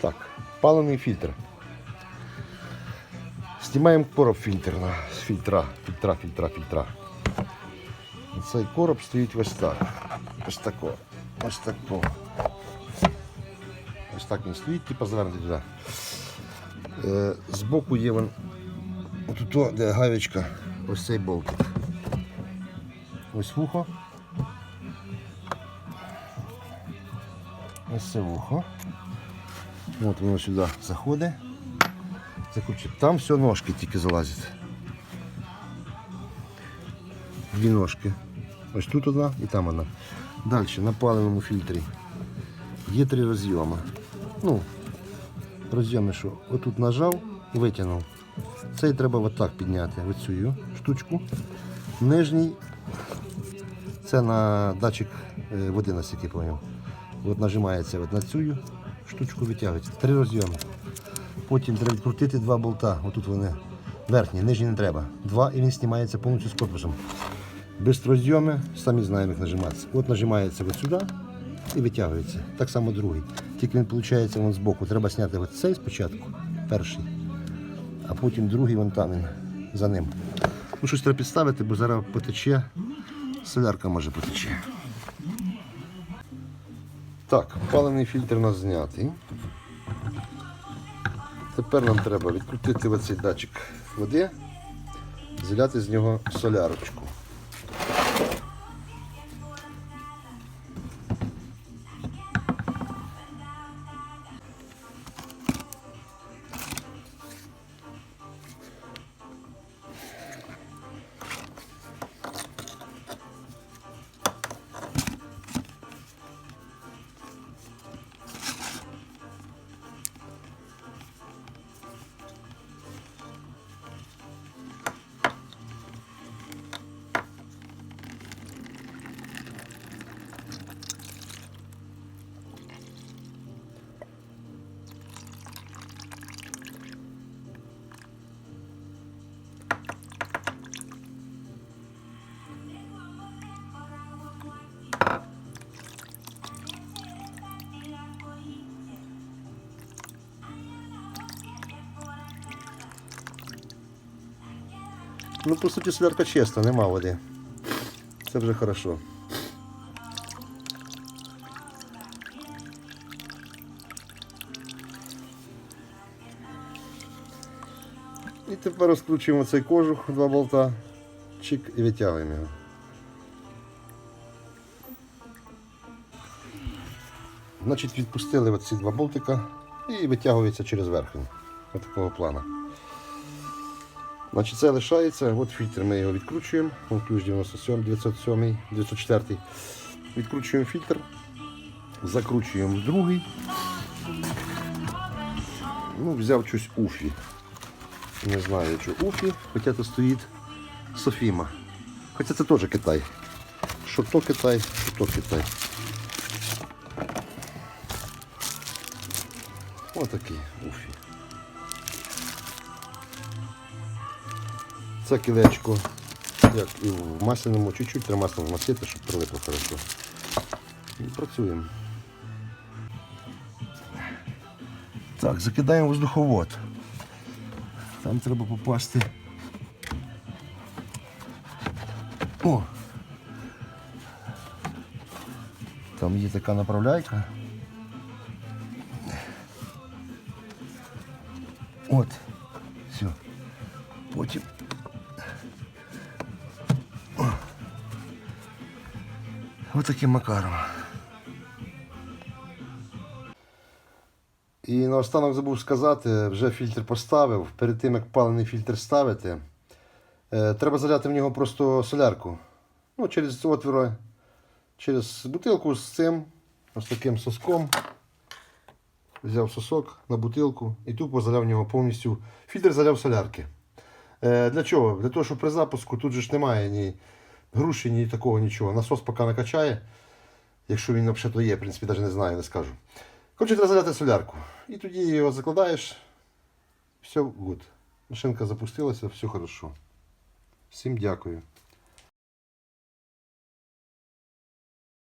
Так, палений фільтр. Знімаємо короб фільтр на з фільтра, фільтра, фільтра, фільтра. Цей короб стоїть ось так. Ось тако. Ось тако. Ось так він стоїть, типу звернутий туди. Е, збоку є вон, отут, де гаєчка, ось цей болтик. Ось вухо. Ось це вухо. От воно сюди заходить. Там все ножки тільки залазять. Дві ножки. Ось тут одна і там одна. Далі на паливному фільтрі є три розйоми. Ну, розйоми, що отут нажав і витягнув. Цей треба отак підняти, оцю штучку. Нижній це на датчик е, води, наскільки поняв. От нажимається от на цю штучку витягується. Три розйоми. Потім треба відкрутити два болта. Отут вони верхні, нижні не треба. Два і він знімається повністю з корпусом. Без розйоми, самі знаємо, як нажиматися. От нажимається от сюди і витягується. Так само другий. Тільки він виходить вон збоку. Треба зняти от цей спочатку, перший, а потім другий вон там він за ним. Ну, щось треба підставити, бо зараз потече, солярка може потече. Так, паливний фільтр у нас знятий. Тепер нам треба відкрутити оцей датчик води, зіляти з нього солярочку. Ну, по суті, солярка чиста, нема води. Це вже хорошо. І тепер розкручуємо цей кожух, два болта, чик і витягуємо його. Значить, відпустили оці два болтика і витягується через верхню. Ось такого плану. Значить, це лишається. От фільтр ми його відкручуємо. Ключ 97, 907, 904. Відкручуємо фільтр, закручуємо другий. Ну, взяв щось Уфі. Не знаю, що Уфі, хоча тут стоїть Софіма. Хоча це теж Китай. Що то Китай, що то Китай. Отакий Уфі. Це кілечко, як і в масляному, чуть-чуть треба маслом вмастити, щоб прилипло хорошо. І працюємо. Так, закидаємо воздуховод. Там треба попасти. О! Там є така направляйка. От. Все. Потім Ось таким макаром. І наостанок забув сказати, вже фільтр поставив. Перед тим, як палений фільтр ставити, е, треба заляти в нього просто солярку. Ну, через отвіри, через бутилку з цим, ось таким соском. Взяв сосок на бутилку і тупо заляв в нього повністю. Фільтр заляв солярки. Е, для чого? Для того, що при запуску тут же ж немає ні груші, ні такого нічого. Насос поки накачає. Якщо він взагалі є, в принципі, навіть не знаю, не скажу. Треба заляти солярку. І тоді його закладаєш. Все good. Машинка запустилася, все хорошо. Всім дякую.